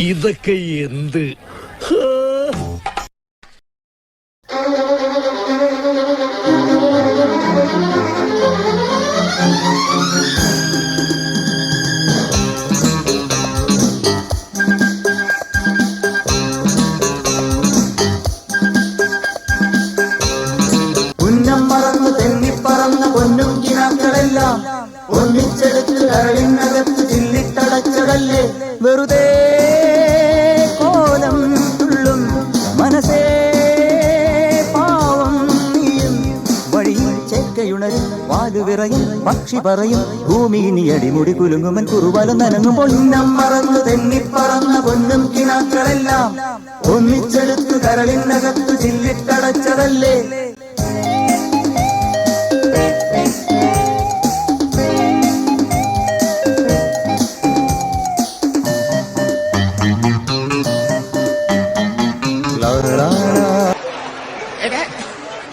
ഇതൊക്കെ എന്ത്? ഒന്നിച്ചെടുത്ത് കരളിനകത്ത് ചില്ലിത്തടച്ചതല്ലേ വെറുതെ വാലുവിറയും പക്ഷി പറയും ഭൂമി ഇനി അടിമുടി കുലുങ്ങുമൻ കുറുവാല നനങ്ങുമ്പോൾ ഉന്നം മറന്നു തെന്നിപ്പറന്ന പൊന്നും കിണാക്കളെല്ലാം ഒന്നിച്ചെടുത്തു കരളിനകത്തു ചില്ലിട്ടടച്ചതല്ലേ?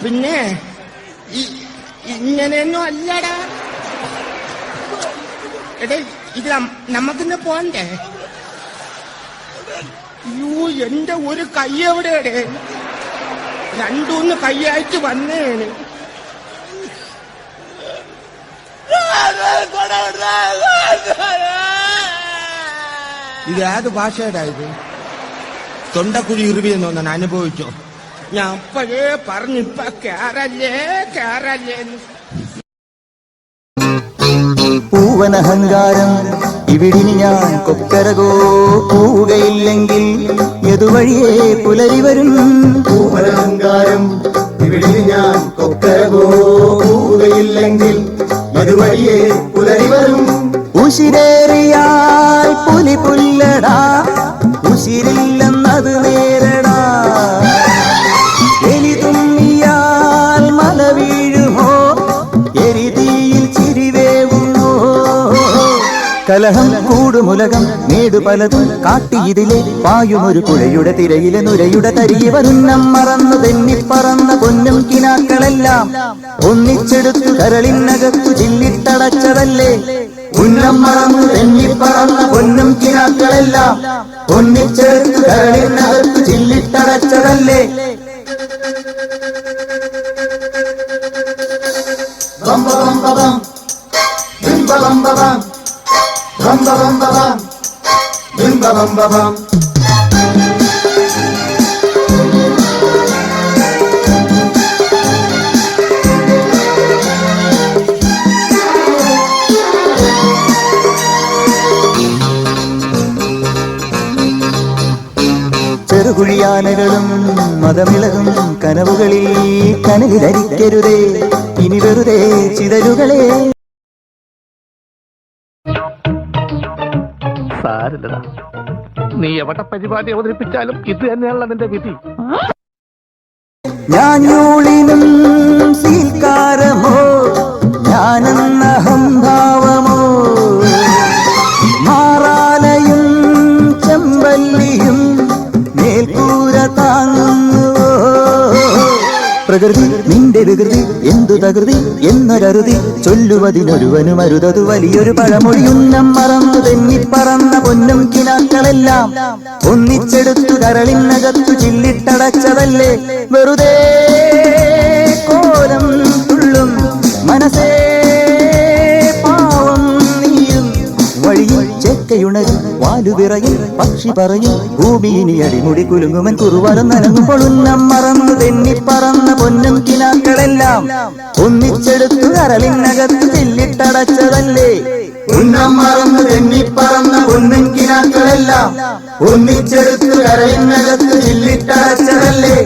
പിന്നെ ഈ- ഇങ്ങനെയൊന്നും അല്ലടാ. എടേ ഇത് നമ്മക്കിന്ന് പോണ്ടേ? യൂ എന്റെ ഒരു കൈ എവിടെയാടേ? രണ്ടൂന്ന് കൈയായിട്ട് വന്നേന്. ഇത് ഏത് ഭാഷയുടെ ഇത്? തൊണ്ടക്കുഴി ഇറുവിയെന്ന് തോന്നാൻ അനുഭവിച്ചോ? ഞാൻ അപ്പോഴേ പറഞ്ഞിപ്പ കേറല്ലേ കേറല്ലേ. പൂവനഹങ്കാരം ഇവിടിനി ഞാൻ കൊക്കരകോ പോവുകയില്ലെങ്കിൽ എതുവഴിയേ പുലരി വരും പൂവനഹങ്കാരം ഇവിടിനി ഞാൻ കൊക്കരകോ പോവുകയില്ലെങ്കിൽ എതുവഴിയേ പുലരി വരും ഉശിരേറിയാൽ പുലി പുല്ലടാ കലഹം കൂടുമുലകം നേടു പലതും കാട്ടിയതിലെ പായുമൊരു പുഴയുടെ തിരയിലെ നുരയുടെ തരികി വരുന്നം മറന്നു തെന്നിപ്പറന്ന പൊന്നും കിനാക്കളെല്ലാം ഒന്നിച്ചെടുത്തു കരളിനകത്തു ചില്ലിത്തടച്ചതല്ലേ ഉന്നം മറന്നു തെന്നിപ്പറന്ന പൊന്നും കിനാക്കളെല്ലാം ഒന്നിച്ചെടുത്തു കരളിനകത്തു ചില്ലിട്ടടച്ചതല്ലേ? സംഭവം. ചെറുകുഴിയാനകളും മതമിളകും കനവുകളിൽ കനലിലരിക്കരുതേ ഇനി വെറുതെ ചിതരുകളെ സാരല്ലടാ. നീ എവിടെ പരിപാടി അവതരിപ്പിച്ചാലും ഇത് തന്നെയാണല്ലോ നിന്റെ വിധി. ഞാനെന്ന അഹംഭാവമോ മാറാലയും ചെമ്പല്ലിയും പ്രകൃതി നിന്റെ വികൃതി എന്തു തകൃതി എന്നൊരറുതി ചൊല്ലുവതിനൊരുവനും അരുതതു വലിയൊരു പഴമൊഴിയുന്നം മറന്നു തെന്നിപ്പറന്ന പൊന്നും കിനാക്കളെല്ലാം ഒന്നിച്ചെടുത്തു കരളിനകത്തു ചില്ലിട്ടടച്ചതല്ലേ? വെറുതെ കോലം തുള്ളും മനസ്സേ പാവം നീയും. വഴിയിൽ ചേക്കയുണരും വാലുവിറയും പക്ഷി പറയും ഭൂമിയിനി അടിമുടി കുലുങ്ങുമൻ കുറുവരം നനങ്ങുമ്പോൾ ഉന്നം മറന്നു തെന്നിപ്പറന്ന പൊന്നും കിനാക്കളെല്ലാം ഒന്നിച്ചെടുത്തു കരളിനകത്ത് ചെല്ലിട്ടടച്ചതല്ലേ? ഉന്നം മറന്നു തെന്നിപ്പറന്ന പൊന്നും കിനാക്കളെല്ലാം ഒന്നിച്ചെടുത്തു കരളിനകത്ത് ചെല്ലിട്ടടച്ചതല്ലേ?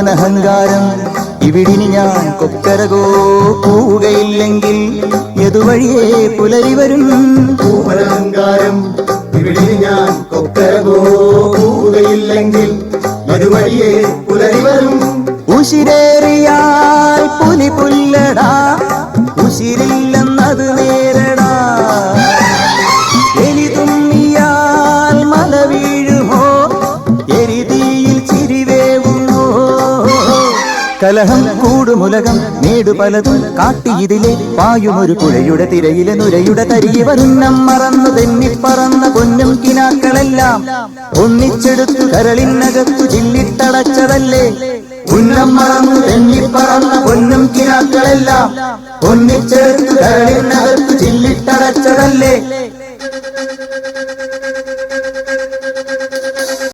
പൂവനഹങ്കാരം ഇവിടിനി ഞാൻ കൊക്കരകോ പോവുകയില്ലെങ്കിൽ എതുവഴിയേ പുലരി വരും? പൂവനഹങ്കാരം ഇവിടിനി ഞാൻ കൊക്കരകോ പോവുകയില്ലെങ്കിൽ എതുവഴിയേ പുലരി വരും? ഉശിരേറിയാൽ പുലി പുല്ലടാ ഉശിരില്ലെന്ന് കലഹം കൂടുമുലകം നേടു പലതും കാട്ടിയതിലെ പായുമൊരു പുഴയുടെ തിരയിലെ നുരയുടെ തരികെ വരുന്നം മറന്നു തെന്നിപ്പറന്ന പൊന്നും കിനാക്കളെല്ലാം. ഒന്നിച്ചെടുത്തു കരളിനകത്തു ചില്ലിട്ടടച്ചതല്ലേ? ഉന്നം മറന്നു തെന്നിപ്പറന്ന പൊന്നും കിനാക്കളെല്ലാം. ഒന്നിച്ചെടുത്തു കരളിനകത്തു ചില്ലിട്ടടച്ചതല്ലേ?